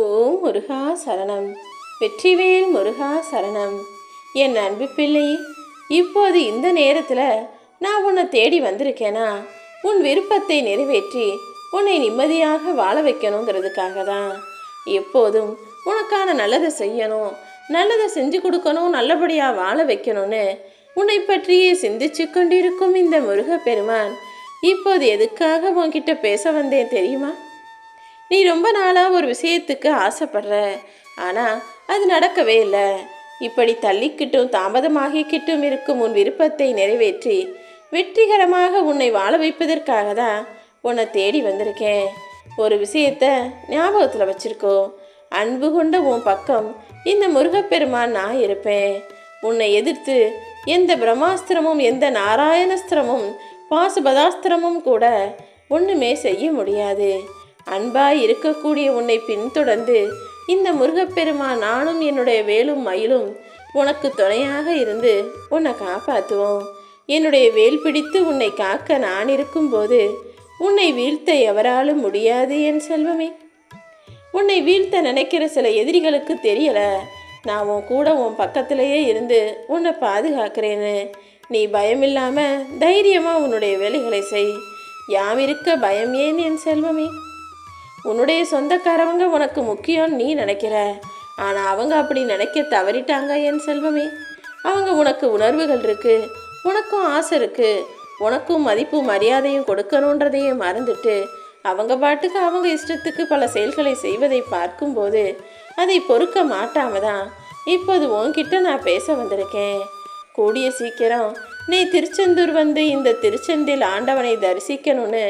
ஓம் முருகா சரணம். வெற்றிவேல் முருகா சரணம். என் அன்பு பிள்ளை இப்போது இந்த நேரத்தில் நான் உன்னை தேடி வந்திருக்கேனா? உன் விருப்பத்தை நிறைவேற்றி உன்னை நிம்மதியாக வாழ வைக்கணுங்கிறதுக்காக தான் எப்போதும் உனக்கான நல்லதை செய்யணும் நல்லதை செஞ்சு கொடுக்கணும் நல்லபடியாக வாழ வைக்கணும்னு உன்னை பற்றியே சிந்திச்சு கொண்டிருக்கும் இந்த முருகப்பெருமான் இப்போது எதுக்காக உன்கிட்ட பேச வந்தேன் தெரியுமா? நீ ரொம்ப நாளாக ஒரு விஷயத்துக்கு ஆசைப்படுற. ஆனால் அது நடக்கவே இல்லை. இப்படி தள்ளிக்கிட்டும் தாமதமாகிக்கிட்டும் இருக்கும் உன் விருப்பத்தை நிறைவேற்றி வெற்றிகரமாக உன்னை வாழ வைப்பதற்காக தான் உன்னை தேடி வந்திருக்கேன். ஒரு விஷயத்த ஞாபகத்தில் வச்சுருக்கோ. அன்பு கொண்ட உன் பக்கம் இந்த முருகப்பெருமான் நான் இருப்பேன். உன்னை எதிர்த்து எந்த பிரம்மாஸ்திரமும் எந்த நாராயணஸ்திரமும் பாசுபதாஸ்திரமும் கூட ஒன்றுமே செய்ய முடியாது. அன்பாய் இருக்கக்கூடிய உன்னை பின்தொடர்ந்து இந்த முருகப்பெருமான் நானும் என்னுடைய வேலும் மயிலும் உனக்கு துணையாக இருந்து உன்னை காப்பாற்றுவோம். என்னுடைய வேல் பிடித்து உன்னை காக்க நான் இருக்கும்போது உன்னை வீழ்த்த எவராலும் முடியாது என் செல்வமே. உன்னை வீழ்த்த நினைக்கிற சில எதிரிகளுக்கு தெரியல. நான் உன் கூட உன் பக்கத்திலேயே இருந்து உன்னை பாதுகாக்கிறேன்னு. நீ பயமில்லாமல் தைரியமாக உன்னுடைய வேலைகளை செய். யாம் இருக்க பயம் ஏன் என் செல்வமே? உன்னுடைய சொந்தக்காரவங்க உனக்கு முக்கியம் நீ நினைக்கிற. ஆனால் அவங்க அப்படி நினைக்க தவறிட்டாங்க என் செல்வமே. அவங்க உனக்கு உணர்வுகள் இருக்கு உனக்கும் ஆசை இருக்கு உனக்கும் மதிப்பு மரியாதையும் கொடுக்கணுன்றதையும் மறந்துட்டு அவங்க பாட்டுக்கு அவங்க இஷ்டத்துக்கு பல செயல்களை செய்வதை பார்க்கும்போது அதை பொறுக்க மாட்டாம தான் இப்போது உன்கிட்ட நான் பேச வந்திருக்கேன். கூடிய சீக்கிரம் நீ திருச்செந்தூர் வந்து இந்த திருச்செந்தில் ஆண்டவனை தரிசிக்கணும்னு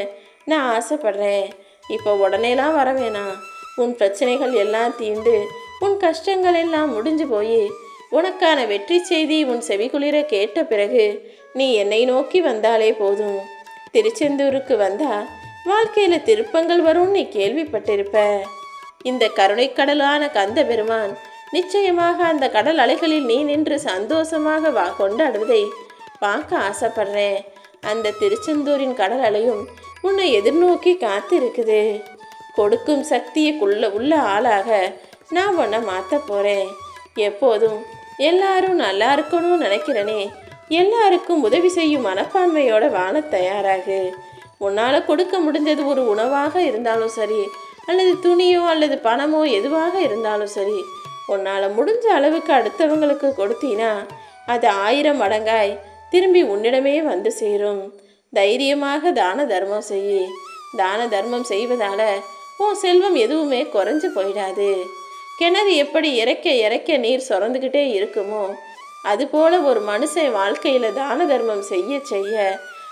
நான் ஆசைப்படுறேன். இப்போ உடனேலாம் வர வேணாம். உன் பிரச்சனைகள் எல்லாம் தீண்டு உன் கஷ்டங்கள் எல்லாம் முடிஞ்சு போய் உனக்கான வெற்றி செய்தி உன் செவிகுளிர கேட்ட பிறகு நீ என்னை நோக்கி வந்தாலே போதும். திருச்செந்தூருக்கு வந்தா வாழ்க்கையில திருப்பங்கள் வரும் நீ கேள்விப்பட்டிருப்ப. இந்த கருணைக்கடலான கந்த பெருமான் நிச்சயமாக அந்த கடல் அலைகளில் நீ நின்று சந்தோஷமாக வா கொண்டாடுவதை பார்க்க ஆசைப்படுறேன். அந்த திருச்செந்தூரின் கடல் அலையும் உன்னை எதிர்நோக்கி காத்திருக்குது. கொடுக்கும் சக்தியுக்குள்ள உள்ள ஆளாக நான் உன்னை மாற்ற போகிறேன் எப்போதும் எல்லாரும் நல்லா இருக்கணும்னு நினைக்கிறனே. எல்லாருக்கும் உதவி செய்யும் மனப்பான்மையோட வாழ தயாராகு. உன்னால் கொடுக்க முடிஞ்சது ஒரு உணவாக இருந்தாலும் சரி அல்லது துணியோ அல்லது பணமோ எதுவாக இருந்தாலும் சரி உன்னால் முடிஞ்ச அளவுக்கு அடுத்தவங்களுக்கு கொடுத்தீனா அது ஆயிரம் மடங்காய் திரும்பி உன்னிடமே வந்து சேரும். தைரியமாக தான தர்மம் செய். தான தர்மம் செய்வதால உன் செல்வம் எதுவுமே குறைஞ்சு போயிடாது. கிணறு எப்படி இறைக்க இறைக்க நீர் சுரந்துக்கிட்டே இருக்குமோ அதுபோல ஒரு மனுஷன் வாழ்க்கையில் தான தர்மம் செய்ய செய்ய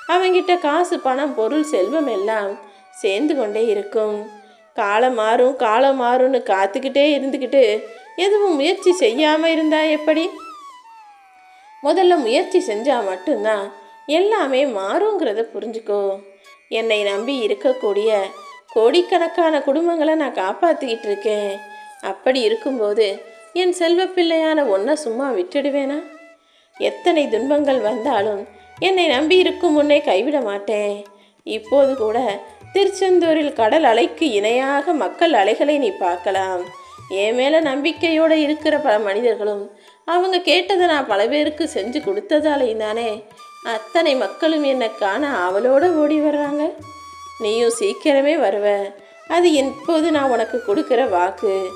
அவங்கிட்ட காசு பணம் பொருள் செல்வம் எல்லாம் சேர்ந்து கொண்டே இருக்கும். காலம் மாறும் காலம் மாறும்னு காத்துக்கிட்டே இருந்துக்கிட்டு எதுவும் முயற்சி செய்யாமல் இருந்தா எப்படி? முதல்ல முயற்சி செஞ்சால் மட்டும்தான் எல்லாமே மாறுங்கிறத புரிஞ்சுக்கோ. என்னை நம்பி இருக்கக்கூடிய கோடிக்கணக்கான குடும்பங்களை நான் காப்பாற்றிக்கிட்டு இருக்கேன். அப்படி இருக்கும்போது என் செல்வ பிள்ளையான ஒன்றை சும்மா விட்டுடுவேனா? எத்தனை துன்பங்கள் வந்தாலும் என்னை நம்பி இருக்கும் முன்னே கைவிட மாட்டேன். இப்போது கூட திருச்செந்தூரில் கடல் அலைக்கு இணையாக மக்கள் அலைகளை நீ பார்க்கலாம். என் மேலே நம்பிக்கையோடு இருக்கிற பல மனிதர்களும் அவங்க கேட்டதை நான் பல பேருக்கு செஞ்சு கொடுத்ததாலையும் தானே. அத்தனை மக்களும் என்னை காண அவளோட ஓடி வர்றாங்க. நீயும் சீக்கிரமே வருவ. அது இப்போது நான் உனக்கு கொடுக்குற வாக்கு.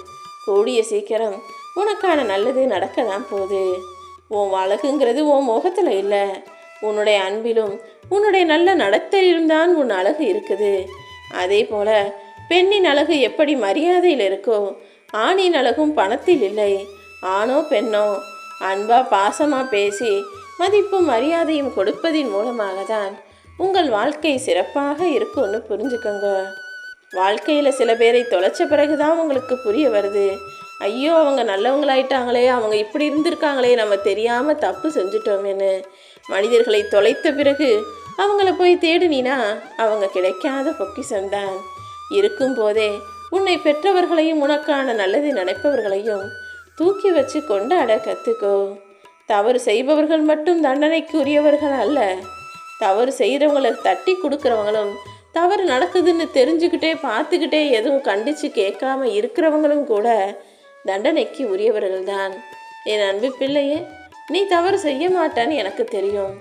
கூடிய சீக்கிரம் உனக்கான நல்லது நடக்க தான் போகுது. உன் அழகுங்கிறது உன் முகத்தில் இல்லை. உன்னுடைய அன்பிலும் உன்னுடைய நல்ல நடத்தையிலும் தான் உன் அழகு இருக்குது. அதே போல பெண்ணின் அழகு எப்படி மரியாதையில் இருக்கோ ஆணின் அழகும் பணத்தில் இல்லை. ஆணோ பெண்ணோ அன்பா பாசமா பேசி மதிப்பும் மரியாதையும் கொடுப்பதின் மூலமாக தான் உங்கள் வாழ்க்கை சிறப்பாக இருக்கும்னு புரிஞ்சுக்கோங்க. வாழ்க்கையில் சில பேரை தொலைச்ச பிறகு தான் உங்களுக்கு புரிய வருது. ஐயோ அவங்க நல்லவங்களாயிட்டாங்களே அவங்க இப்படி இருந்திருக்காங்களே நம்ம தெரியாமல் தப்பு செஞ்சுட்டோமேன்னு. மனிதர்களை தொலைத்த பிறகு அவங்கள போய் தேடினா அவங்க கிடைக்காத பொக்கிஷம்தான் இருக்கும்போதே உன்னை பெற்றவர்களையும் உனக்கான நல்லது நினைப்பவர்களையும் தூக்கி வச்சு கொண்டாட கற்றுக்கோ தவறு செய்பவர்கள் மட்டும் தண்டனைக்கு உரியவர்கள் அல்ல. தவறு செய்கிறவங்களை தட்டி கொடுக்குறவங்களும் தவறு நடக்குதுன்னு தெரிஞ்சுக்கிட்டே பார்த்துக்கிட்டே எதுவும் கண்டித்து கேட்காம இருக்கிறவங்களும் கூட தண்டனைக்கு உரியவர்கள் தான். என் அன்பு பிள்ளையே நீ தவறு செய்ய மாட்டான்னு எனக்கு தெரியும்.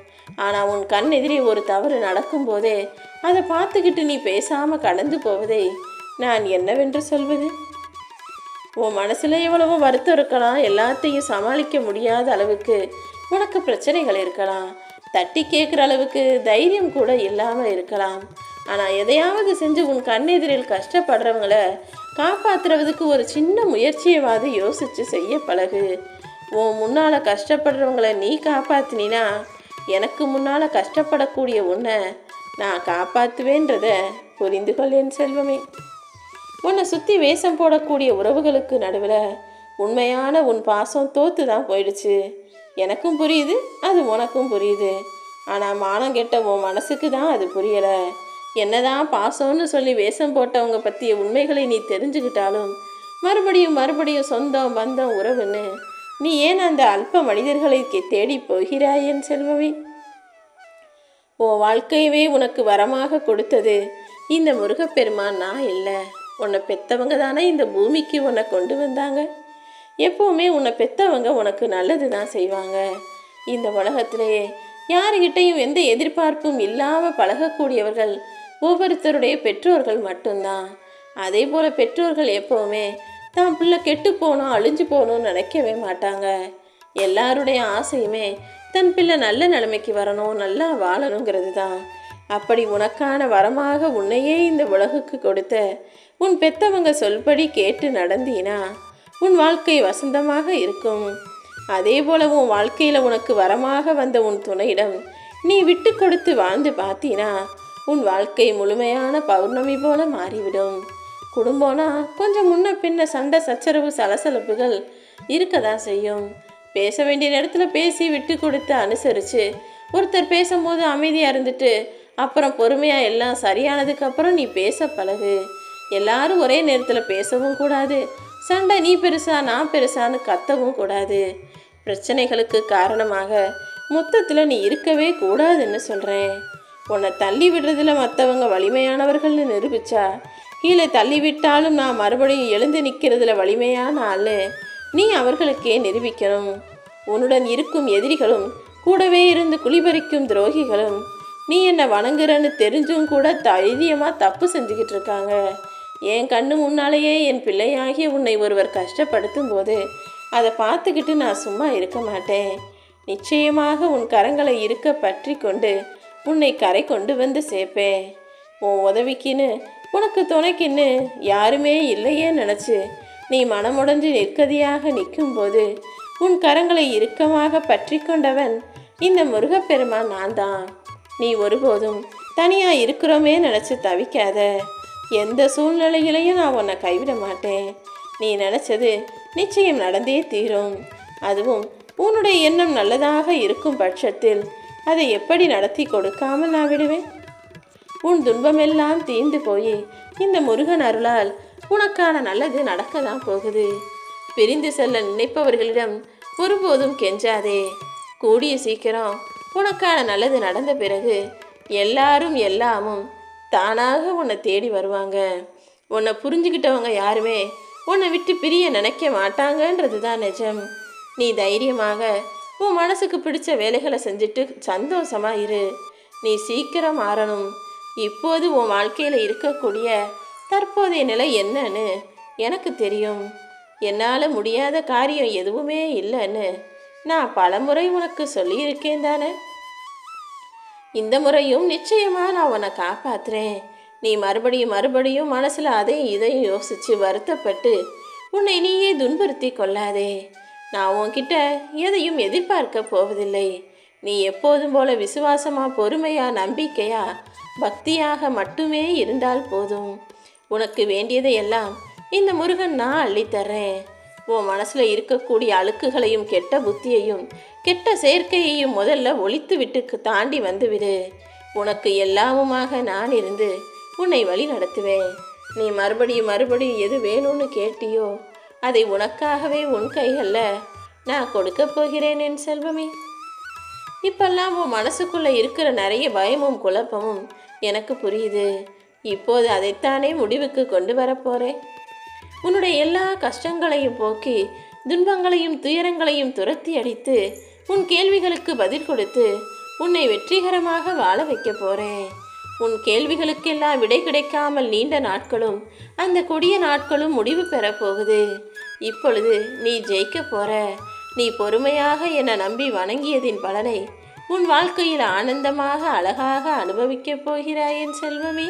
ஆனால் உன் கண் எதிரே ஒரு தவறு நடக்கும்போதே அதை பார்த்துக்கிட்டு நீ பேசாமல் கடந்து போவதை நான் என்னவென்று சொல்வது? உன் மனசில் எவ்வளவோ வருத்தம் இருக்கலாம். எல்லாத்தையும் சமாளிக்க முடியாத அளவுக்கு உனக்கு பிரச்சனைகள் இருக்கலாம். தட்டி கேட்குற அளவுக்கு தைரியம் கூட இல்லாமல் இருக்கலாம். ஆனால் எதையாவது செஞ்சு உன் கண்ணெதிரில் கஷ்டப்படுறவங்கள காப்பாற்றுறதுக்கு ஒரு சின்ன முயற்சியவாது யோசித்து செய்ய பழகு. உன் முன்னால் கஷ்டப்படுறவங்கள நீ காப்பாற்றினா எனக்கு முன்னால் கஷ்டப்படக்கூடிய உன்னை நான் காப்பாற்றுவேன்றத புரிந்து கொள்ளேன் செல்வமே. உன்னை சுற்றி வேஷம் போடக்கூடிய உறவுகளுக்கு நடுவில் உண்மையான உன் பாசம் தோத்து தான் போயிடுச்சு. எனக்கும் புரியுது அது உனக்கும் புரியுது. ஆனால் மானம் கெட்ட உன் மனசுக்கு தான் அது புரியலை. என்னதான் பாசம்னு சொல்லி வேஷம் போட்டவங்க பற்றிய உண்மைகளை நீ தெரிஞ்சுக்கிட்டாலும் மறுபடியும் மறுபடியும் சொந்தம் பந்தம் உறவுன்னு நீ ஏன் அந்த அல்ப மனிதர்களை கே- தேடி போகிறாய் என் உன் வாழ்க்கையவே உனக்கு வரமாக கொடுத்தது இந்த முருகப்பெருமான் நான் இல்லை. உன்னை பெத்தவங்க தானே இந்த பூமிக்கு உன்னை கொண்டு வந்தாங்க. எப்பவுமே உன்னை பெத்தவங்க உனக்கு நல்லது தான் செய்வாங்க. இந்த உலகத்திலேயே யாருகிட்டையும் எந்த எதிர்பார்ப்பும் இல்லாமல் பழகக்கூடியவர்கள் ஒவ்வொருத்தருடைய பெற்றோர்கள் மட்டும்தான். அதே போல் பெற்றோர்கள் எப்பவுமே தான் பிள்ளை கெட்டு போகணும் அழிஞ்சு போகணும்னு நினைக்கவே மாட்டாங்க. எல்லாருடைய ஆசையுமே தன் பிள்ளை நல்ல நிலைமைக்கு வரணும் நல்லா வாழணுங்கிறது தான். அப்படி உனக்கான வரமாக உன்னையே இந்த உலகுக்கு கொடுத்த உன் பெத்தவங்க சொல்படி கேட்டு நடந்தீனா உன் வாழ்க்கை வசந்தமாக இருக்கும். அதே போல உன் வாழ்க்கையில் உனக்கு வரமாக வந்த உன் துணையிடம் நீ விட்டு கொடுத்து வாழ்ந்து பார்த்தீனா உன் வாழ்க்கை முழுமையான பௌர்ணமி போல மாறிவிடும். குடும்பம்னா கொஞ்சம் முன்ன பின்ன சண்டை சச்சரவு சலசலப்புகள் இருக்க தான் செய்யும். பேச வேண்டிய நேரத்தில் பேசி விட்டு கொடுத்து அனுசரித்து ஒருத்தர் பேசும்போது அமைதியாக இருந்துட்டு அப்புறம் பொறுமையாக எல்லாம் சரியானதுக்கப்புறம் நீ பேச பழகு. எல்லாரும் ஒரே நேரத்தில் பேசவும் கூடாது. சண்டை நீ பெருசா நான் பெருசான்னு கத்தவும் கூடாது. பிரச்சனைகளுக்கு காரணமாக மொத்தத்தில் நீ இருக்கவே கூடாதுன்னு சொல்கிறேன் உன்னை தள்ளி விடுறதுல மற்றவங்க வலிமையானவர்கள்னு நிரூபிச்சா கீழே தள்ளி விட்டாலும் நான் மறுபடியும் எழுந்து நிற்கிறதுல வலிமையான ஆள் நீ அவர்களுக்கே நிரூபிக்கணும். உன்னுடன் இருக்கும் எதிரிகளும் கூடவே இருந்து குளிபறிக்கும் துரோகிகளும் நீ என்னை வணங்குறன்னு தெரிஞ்சும் கூட தைரியமாக தப்பு செஞ்சுக்கிட்டு இருக்காங்க. என் கண்ணு முன்னாலேயே என் பிள்ளையாகிய உன்னை ஒருவர் கஷ்டப்படுத்தும் போது அதை பார்த்துக்கிட்டு நான் சும்மா இருக்க மாட்டேன். நிச்சயமாக உன் கரங்களை இருக்க பற்றி கொண்டு உன்னை கரை கொண்டு வந்து சேர்ப்பேன். உன் உதவிக்குன்னு உனக்கு துணைக்குன்னு யாருமே இல்லையே நினச்சி நீ மனமுடைஞ்சு நிற்கதியாக நிற்கும்போது உன் கரங்களை இறுக்கமாக பற்றி கொண்டவன் இந்த முருகப்பெருமான் நான் தான் நீ ஒருபோதும் தனியாக இருக்கிறோமே நினச்சி தவிக்காத. எந்த சூழ்நிலையிலையும் நான் உன்னை கைவிட மாட்டேன். நீ நினச்சது நிச்சயம் நடந்தே தீரும். அதுவும் உன்னுடைய எண்ணம் நல்லதாக இருக்கும் பட்சத்தில் அதை எப்படி நடத்தி கொடுக்காமல் நான் விடுவேன்? உன் துன்பமெல்லாம் தீர்ந்து போய் இந்த முருகன் அருளால் உனக்கான நல்லது நடக்க தான் போகுது. பிரிந்து செல்ல நினைப்பவர்களிடம் ஒருபோதும் கெஞ்சாதே. கூடிய சீக்கிரம் உனக்கான நல்லது நடந்த பிறகு எல்லாரும் எல்லாமும் தானாக உன்னை தேடி வருவாங்க. உன்னை புரிஞ்சுக்கிட்டவங்க யாருமே உன்னை விட்டு பிரிய நினைக்க மாட்டாங்கன்றது தான் நிஜம். நீ தைரியமாக உன் மனசுக்கு பிடிச்ச வேலைகளை செஞ்சுட்டு சந்தோஷமா இரு. நீ சீக்கிரம் மாறணும். இப்போது உன் வாழ்க்கையில் இருக்கக்கூடிய தற்போதைய நிலை என்னன்னு எனக்கு தெரியும். என்னால் முடியாத காரியம் எதுவுமே இல்லைன்னு நான் பலமுறை உனக்கு சொல்லியிருக்கேன் தானே. இந்த முறையும் நிச்சயமாக நான் உன்னை காப்பாத்துறேன். நீ மறுபடியும் மறுபடியும் மனசில் அதையும் இதையும் யோசிச்சு வருத்தப்பட்டு உன்னை நீயே துன்புறுத்தி கொள்ளாதே. நான் உன்கிட்ட எதையும் எதிர்பார்க்க போவதில்லை. நீ எப்போதும் போல விசுவாசமா பொறுமையா நம்பிக்கையா பக்தியாக மட்டுமே இருந்தால் போதும். உனக்கு வேண்டியதையெல்லாம் இந்த முருகன் நான் அள்ளித்தர்றேன் உன் மனசுல இருக்கக்கூடிய அழுக்குகளையும் கெட்ட புத்தியையும் கெட்ட செயற்கையையும் முதல்ல ஒழித்து விட்டு தாண்டி வந்துவிடு. உனக்கு எல்லாமுமாக நான் இருந்து உன்னை வழி நடத்துவேன். நீ மறுபடியும் மறுபடியும் எது வேணும்னு கேட்டியோ அதை உனக்காகவே உன் கைகளில் நான் கொடுக்க போகிறேன் என் செல்வமே. இப்பெல்லாம் உன் மனசுக்குள்ளே இருக்கிற நிறைய பயமும் குழப்பமும் எனக்கு புரியுது. இப்போது அதைத்தானே முடிவுக்கு கொண்டு வரப்போகிறேன் உன்னுடைய எல்லா கஷ்டங்களையும் போக்கி துன்பங்களையும் துயரங்களையும் துரத்தி அடித்து உன் கேள்விகளுக்கு பதில் கொடுத்து உன்னை வெற்றிகரமாக வாழ வைக்க போறேன். உன் கேள்விகளுக்கெல்லாம் விடை கிடைக்காமல் நீண்ட நாட்களும் அந்த கொடிய நாட்களும் முடிவு பெறப்போகுது இப்பொழுது நீ ஜெயிக்க போற. நீ பொறுமையாக என்னை நம்பி வணங்கியதின் பலனை உன் வாழ்க்கையில் ஆனந்தமாக அழகாக அனுபவிக்கப் போகிறாய் என் செல்வமே.